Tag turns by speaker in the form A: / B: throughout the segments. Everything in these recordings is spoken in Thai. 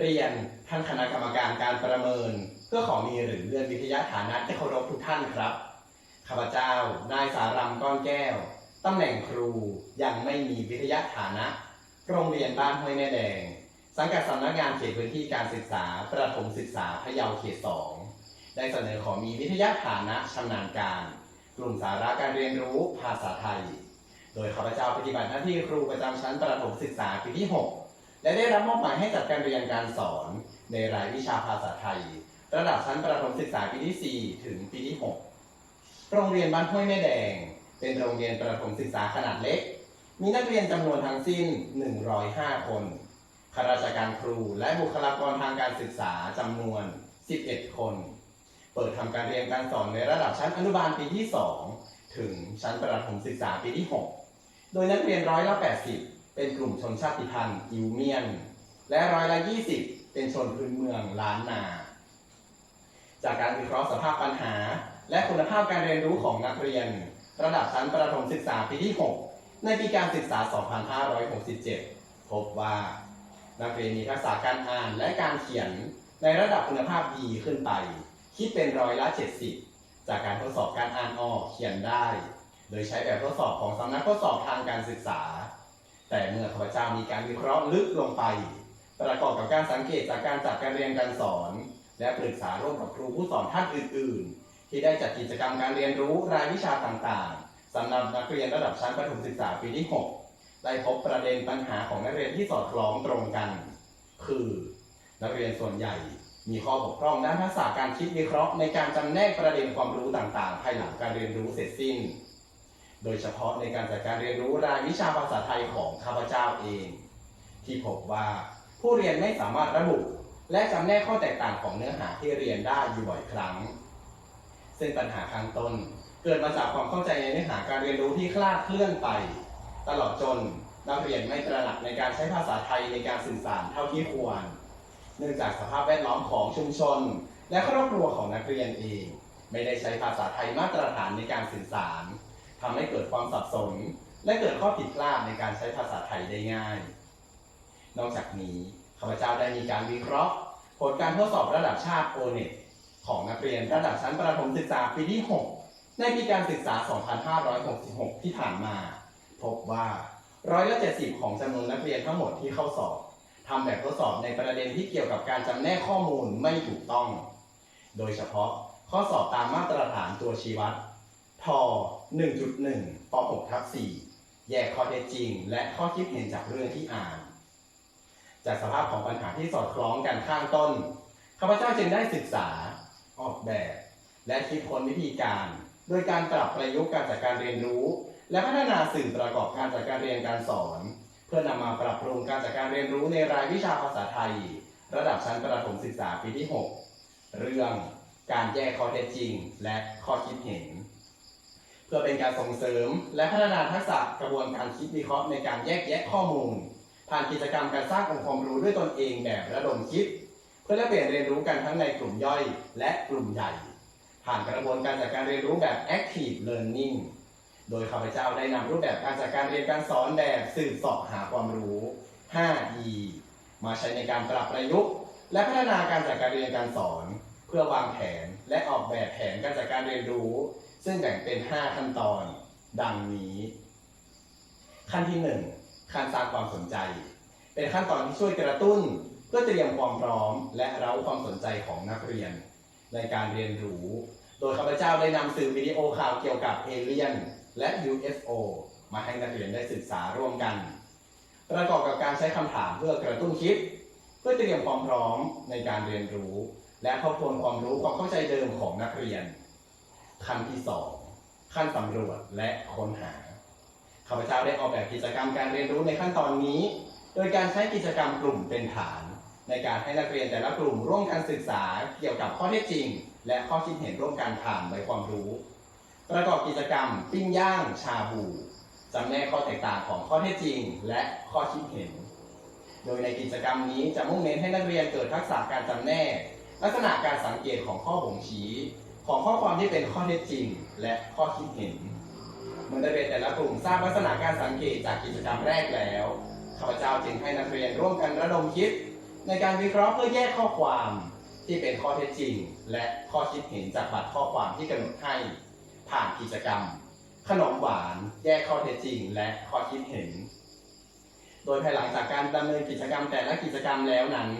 A: เรียนท่านคณะกรรมการการประเมิน เพื่อขอมีหรือเลื่อนวิทยาฐานะที่เคารพทุกท่านครับข้าพเจ้านายสารำก้อนแก้วตำแหน่งครูยังไม่มีวิทยาฐานะ โรงเรียนบ้านห้วยแม่แดง สังกัดสำนักงานเขตพื้นที่การศึกษา ประถมศึกษาพะเยาเขตสองได้เสนอขอมีวิทยาฐานะชำนาญการ กลุ่มสาระการเรียนรู้ภาษาไทย โดยข้าพเจ้าปฏิบัติหน้าที่ครูประจำชั้นประถมศึกษาปีที่ 6 และได้รับมอบหมายให้จัดการเรียนการสอนในรายวิชาภาษาไทย ระดับชั้นประถมศึกษาปีที่ 4 ถึงปีที่ 6 โรงเรียนบ้านห้วยแม่แดง เป็นโรงเรียนประถมศึกษาขนาดเล็ก มีนักเรียนจำนวนทั้งสิ้น 105 คนข้าราชการครูและบุคลากรทางการศึกษาจำนวน 11 คน เปิดทำการเรียนการสอนในระดับชั้นอนุบาลปีที่ 2 ถึงชั้นประถมศึกษาปีที่ 6 โดยนักเรียนร้อยละ 80 เป็นกลุ่มชนชาติพันธุ์อิวเมียน และร้อยละ 20 เป็นชนพื้นเมืองล้านนา จากการวิเคราะห์สภาพปัญหา และคุณภาพการเรียนรู้ของนักเรียน ระดับชั้นประถมศึกษาปีที่ 6 ในปีการศึกษา 2567 พบว่านักเรียนมีทักษะการอ่านและการเขียนในระดับคุณภาพดีขึ้นไป คิดเป็นร้อยละ 70 จากการทดสอบการอ่านออกเขียนได้ โดยใช้แบบทดสอบของสำนักทดสอบทางการศึกษา แต่เมื่อข้าพเจ้ามีการวิเคราะห์ลึกลงไป ประกอบกับการสังเกตจากการจัดการเรียนการสอน และปรึกษาร่วมกับครูผู้สอนท่านอื่น ๆ ที่ได้จัดกิจกรรมการเรียนรู้รายวิชาต่างๆสำหรับนักเรียนระดับชั้นประถมศึกษาปีที่ 6 ได้พบประเด็นปัญหาของนักเรียนที่สอดคล้องตรงกัน คือ นักเรียนส่วนใหญ่มีข้อบกพร่องด้านทักษะการคิดวิเคราะห์ในการจำแนกประเด็นความรู้ต่างๆ ภายหลังการเรียนรู้เสร็จสิ้น โดยเฉพาะในการจัดการเรียนรู้รายวิชาภาษาไทยของข้าพเจ้าเอง ที่พบว่าผู้เรียนไม่สามารถระบุ และจำแนกข้อแตกต่างของเนื้อหาที่เรียนได้อยู่บ่อยครั้ง ซึ่งปัญหาข้างต้น เกิดมาจากความเข้าใจในเนื้อหาการเรียนรู้ที่คลาดเคลื่อนไป ตลอดจนนักเรียนไม่ตระหนักในการใช้ภาษาไทยในการสื่อสารเท่าที่ควร เนื่องจากสภาพแวดล้อมของชุมชน และครอบครัวของนักเรียนเอง ไม่ได้ใช้ภาษาไทยมาตรฐานในการสื่อสาร ทำให้เกิดความสับสน และเกิดข้อผิดพลาดในการใช้ภาษาไทยได้ง่าย นอกจากนี้ข้าพเจ้าได้มีการวิเคราะห์ ผลการทดสอบระดับชาติโอเน็ตของนักเรียนระดับชั้นประถมศึกษาปีที่ 6 ในปีการศึกษา 2566 ที่ผ่านมา พบว่าร้อยละ70 ของจำนวนนักเรียนทั้งหมดที่เข้าสอบทำแบบทดสอบในประเด็นที่เกี่ยวกับการจำแนกข้อมูลไม่ถูกต้อง โดยเฉพาะข้อสอบตามมาตรฐานตัวชี้วัดท 1.1ป .6 ทับ4แยกข้อเท็จจริง และข้อคิดเห็นจากเรื่องที่อ่าน จากสภาพของปัญหาที่สอดคล้องกันข้างต้นข้าพเจ้าจึงได้ศึกษาออกแบบ และคิดค้นวิธีการ โดยการปรับประยุกต์การจัดการเรียนรู้ และพัฒนาสื่อประกอบการจัดการเรียนการสอน เพื่อนำมาปรับปรุงการจัดการเรียนรู้ในรายวิชาภาษาไทย ระดับชั้นประถมศึกษาปีที่ 6 เรื่องการแยกข้อเท็จจริง และข้อคิดเห็น พื่อเป็นการส่งเสริม และพัฒนาทักษะกระบวนการคิดวิเคราะห์ในการแยกแยะข้อมูล ผ่านกิจกรรมการสร้างองค์ความรู้ด้วยตนเองแบบระดมคิด เพื่อแลกเปลี่ยนเรียนรู้กันทั้งในกลุ่มย่อย และกลุ่มใหญ่ ผ่านกระบวนการจัดการเรียนรู้แบบ active learning โดยข้าพเจ้าได้นำรูปแบบการจัดการเรียนการสอนแบบสืบสอบหาความรู้ 5E มาใช้ในการปรับประยุกต์ และพัฒนาการจัดการเรียนการสอน เพื่อวางแผนและออกแบบแผนการจัดการเรียนรู้ ซึ่งแบ่งเป็น 5 ขั้นตอน ดังนี้ ขั้นที่1ขั้นสร้างความสนใจ เป็นขั้นตอนที่ช่วยกระตุ้น เพื่อเตรียมความพร้อม และเร้าความสนใจของนักเรียน ในการเรียนรู้ โดยข้าพเจ้าได้นำสื่อวิดีโอข่าวเกี่ยวกับเอเลี่ยน และ UFO มาให้นักเรียนได้ศึกษาร่วมกัน ประกอบกับการใช้คำถามเพื่อกระตุ้นคิด เพื่อเตรียมความพร้อมในการเรียนรู้ และทบทวนความรู้ความเข้าใจเดิมของนักเรียน ขั้นที่2ขั้นสำรวจและค้นหาข้าพเจ้าได้ออกแบบกิจกรรมการเรียนรู้ในขั้นตอนนี้ โดยการใช้กิจกรรมกลุ่มเป็นฐาน ในการให้นักเรียนแต่ละกลุ่มร่วมกันศึกษาเกี่ยวกับข้อเท็จจริง และข้อคิดเห็นร่วมกันผ่านใบความรู้ ประกอบกิจกรรมปิ้งย่างชาบูจำแนกข้อแตกต่างของข้อเท็จจริง และข้อคิดเห็น โดยในกิจกรรมนี้จะมุ่งเน้นให้นักเรียนเกิดทักษะการจำแนก ลักษณะการสังเกตของข้อบ่งชี้ ของข้อความที่เป็นข้อเท็จจริง และข้อคิดเห็นเมื่อนักเรียนแต่ละกลุ่มทราบลักษณะการสังเกตจากกิจกรรมแรกแล้วข้าพเจ้าจึงให้นักเรียนร่วมกันระดมคิด ในการวิเคราะห์เพื่อแยกข้อความที่เป็นข้อเท็จจริง และข้อคิดเห็นจากบัตรข้อความที่กำหนดให้ผ่านกิจกรรม ขนมหวานแยกข้อเท็จจริง และข้อคิดเห็น โดยภายหลังจากการดำเนินกิจกรรมแต่ละกิจกรรมแล้วนั้น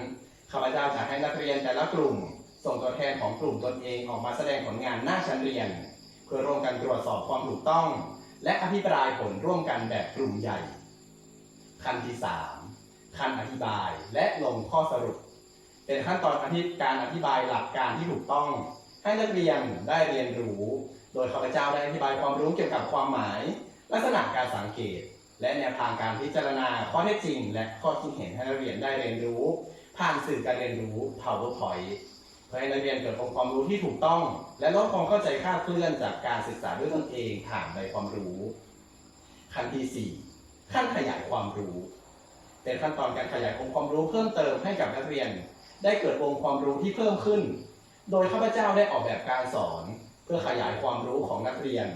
A: ข้าพเจ้าจะให้นักเรียนแต่ละกลุ่ม ส่งตัวแทนของกลุ่มตนเองออกมาแสดงผลงานหน้าชั้นเรียน เพื่อร่วมกันตรวจสอบความถูกต้อง และอภิปรายผลร่วมกันแบบกลุ่มใหญ่ ขั้นที่ 3 ขั้นอธิบายและลงข้อสรุป เป็นขั้นตอนอธิการอธิบายหลักการที่ถูกต้อง ให้นักเรียนได้เรียนรู้ โดยข้าพเจ้าได้อธิบายความรู้เกี่ยวกับความหมาย ลักษณะการสังเกต และแนวทางการพิจารณาข้อเท็จจริง และข้อคิดเห็นให้นักเรียนได้เรียนรู้ ผ่านสื่อการเรียนรู้ PowerPoint พื่อให้นักเรียนเกิดองค์ความรู้ที่ถูกต้อง และลดความเข้าใจคลาดเคลื่อนจากการศึกษาด้วยตนเองผ่านใบความรู้ ขั้นที่ 4 ขั้นขยายความรู้เป็นขั้นตอนการขยายองค์ความรู้เพิ่มเติมให้กับนักเรียน ได้เกิดองค์ความรู้ที่เพิ่มขึ้น โดยข้าพเจ้าได้ออกแบบการสอน เพื่อขยายความรู้ของนักเรียน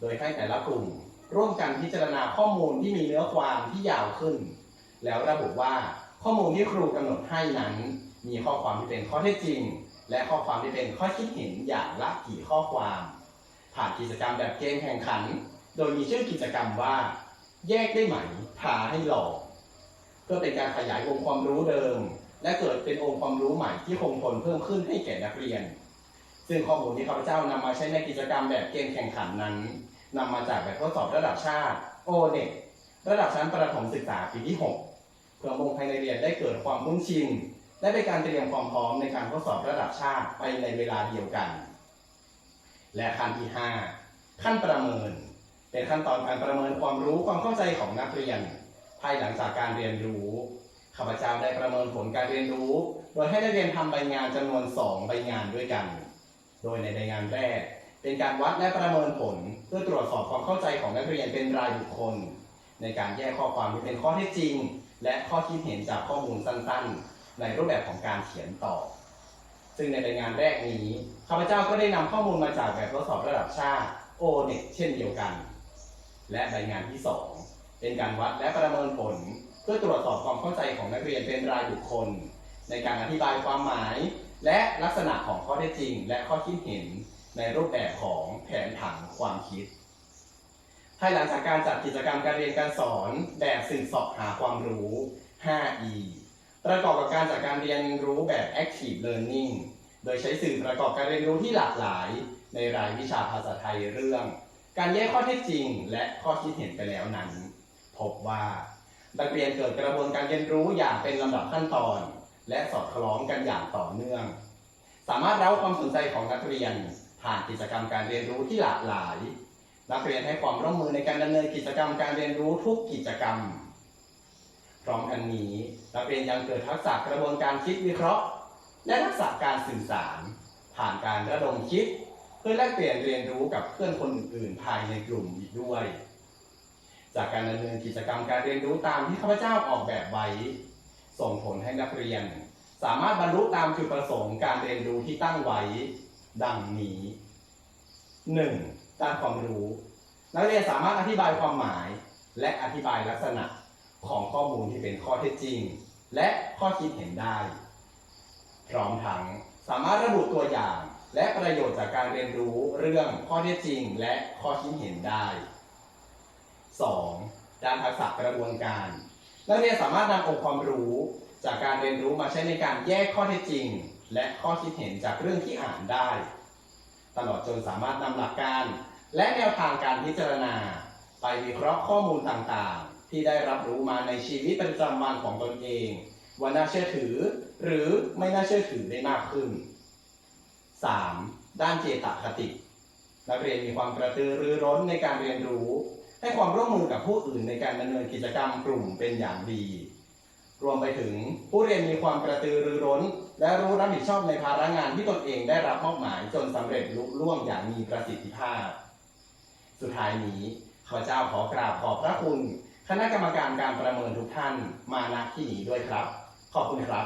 A: โดยให้แต่ละกลุ่ม ร่วมกันพิจารณาข้อมูลที่มีเนื้อความที่ยาวขึ้น แล้วระบุว่าข้อมูลที่ครูกำหนดให้นั้น มีข้อความที่เป็นข้อเท็จจริง และข้อความที่เป็นข้อคิดเห็นอย่างละกี่ข้อความ ผ่านกิจกรรมแบบเกมแข่งขัน โดยมีชื่อกิจกรรมว่า แยกได้ไหมท้าให้หลอก เพื่อเป็นการขยายวงค์ความรู้เดิม และเกิดเป็นองค์ความรู้ใหม่ที่คงทนเพิ่มขึ้นให้แก่นักเรียน ซึ่งข้อมูลที่ข้าพเจ้านำมาใช้ในกิจกรรมแบบเกมแข่งขันนั้นนำมาจากแบบทดสอบระดับชาติโอเน็ระดับชั้นประถมศึกษาปีที่ 6 เพื่อมุ่งให้นักเรียนได้เกิดความคุ้นชิน และเป็นการเตรียมความพร้อมในการทดสอบระดับชาติไปในเวลาเดียวกัน และขั้นที่ 5 ขั้นประเมิน เป็นขั้นตอนการประเมินความรู้ความเข้าใจของนักเรียน ภายหลังจากการเรียนรู้ข้าพเจ้าได้ประเมินผลการเรียนรู้ โดยให้นักเรียนทำใบงานจำนวน 2 ใบงานด้วยกัน โดยในใบงานแรก เป็นการวัดและประเมินผล เพื่อตรวจสอบความเข้าใจของนักเรียนเป็นรายบุคคล ในการแยกข้อความที่เป็นข้อเท็จจริง และข้อคิดเห็นจากข้อมูลสั้นๆ ในรูปแบบของการเขียนต่อ ซึ่งในใบงานแรกนี้ข้าพเจ้าก็ได้นำข้อมูลมาจากแบบทดสอบระดับชาติ o n e t เช่นเดียวกัน และใบงานที่ 2 เป็นการวัดและประเมินผล เพื่อตรวจสอบความเข้าใจของนักเรียนเป็นรายบุคคล ในการอธิบายความหมาย และลักษณะของข้อเท็จจริง และข้อคิดเห็นในรูปแบบของแผนผังความคิดภายหลังจากการจัดกิจกรรมการเรียนการสอนแบบสื่อสอบหาความรู้ 5E ประกอบกับการจัดการเรียนรู้แบบ Active Learning โดยใช้สื่อประกอบการเรียนรู้ที่หลากหลาย ในรายวิชาภาษาไทยเรื่อง การแยกข้อเท็จจริง และข้อคิดเห็นไปแล้วนั้น พบว่านักเรียนเกิดกระบวนการเรียนรู้อย่างเป็นลำดับขั้นตอน และสอดคล้องกันอย่างต่อเนื่อง สามารถเร้าความสนใจของนักเรียน ผ่านกิจกรรมการเรียนรู้ที่หลากหลาย นักเรียนให้ความร่วมมือในการดำเนินกิจกรรมการเรียนรู้ทุกกิจกรรม ร้อมกันนี้นักเรียนยังเกิดทักษะกระบวนการคิดวิเคราะห์ และทักษะการสื่อสาร ผ่านการระดมคิด เพื่อแลกเปลี่ยนเรียนรู้กับเพื่อนคนอื่นๆภายในกลุ่มอีกด้วย จากการดำเนินกิจกรรมการเรียนรู้ตามที่ข้าพเจ้าออกแบบไว้ ส่งผลให้นักเรียน สามารถบรรลุตามจุดประสงค์การเรียนรู้ที่ตั้งไว้ ดังนี้ 1. ด้านความรู้ นักเรียนสามารถอธิบายความหมาย และอธิบายลักษณะ ของข้อมูลที่เป็นข้อเท็จจริง และข้อคิดเห็นได้ พร้อมทั้งสามารถระบุตัวอย่าง และประโยชน์จากการเรียนรู้เรื่องข้อเท็จจริง และข้อคิดเห็นได้ 2. ด้านทักษะกระบวนการ นักเรียนสามารถนำองค์ความรู้จากการเรียนรู้มาใช้ในการแยกข้อเท็จจริง และข้อคิดเห็นจากเรื่องที่อ่านได้ ตลอดจนสามารถนำหลักการ และแนวทางการพิจารณา ไปวิเคราะห์ข้อมูลต่าง ที่ได้รับรู้มาในชีวิตประจำวันของตนเองว่าน่าเชื่อถือ หรือไม่น่าเชื่อถือได้มากขึ้น 3. ด้านเจตคติ นักเรียนมีความกระตือรือร้นในการเรียนรู้ ให้ความร่วมมือกับผู้อื่นในการดำเนินกิจกรรมกลุ่มเป็นอย่างดี รวมไปถึงผู้เรียนมีความกระตือรือร้น และรู้รับผิดชอบในภาระงานที่ตนเองได้รับมอบหมายจนสำเร็จลุล่วงอย่างมีประสิทธิภาพ สุดท้ายนี้ข้าเจ้าขอกราบขอบพระคุณ คณะกรรมการการประเมินทุกท่านมาณที่นี้ด้วยครับ ขอบคุณครับ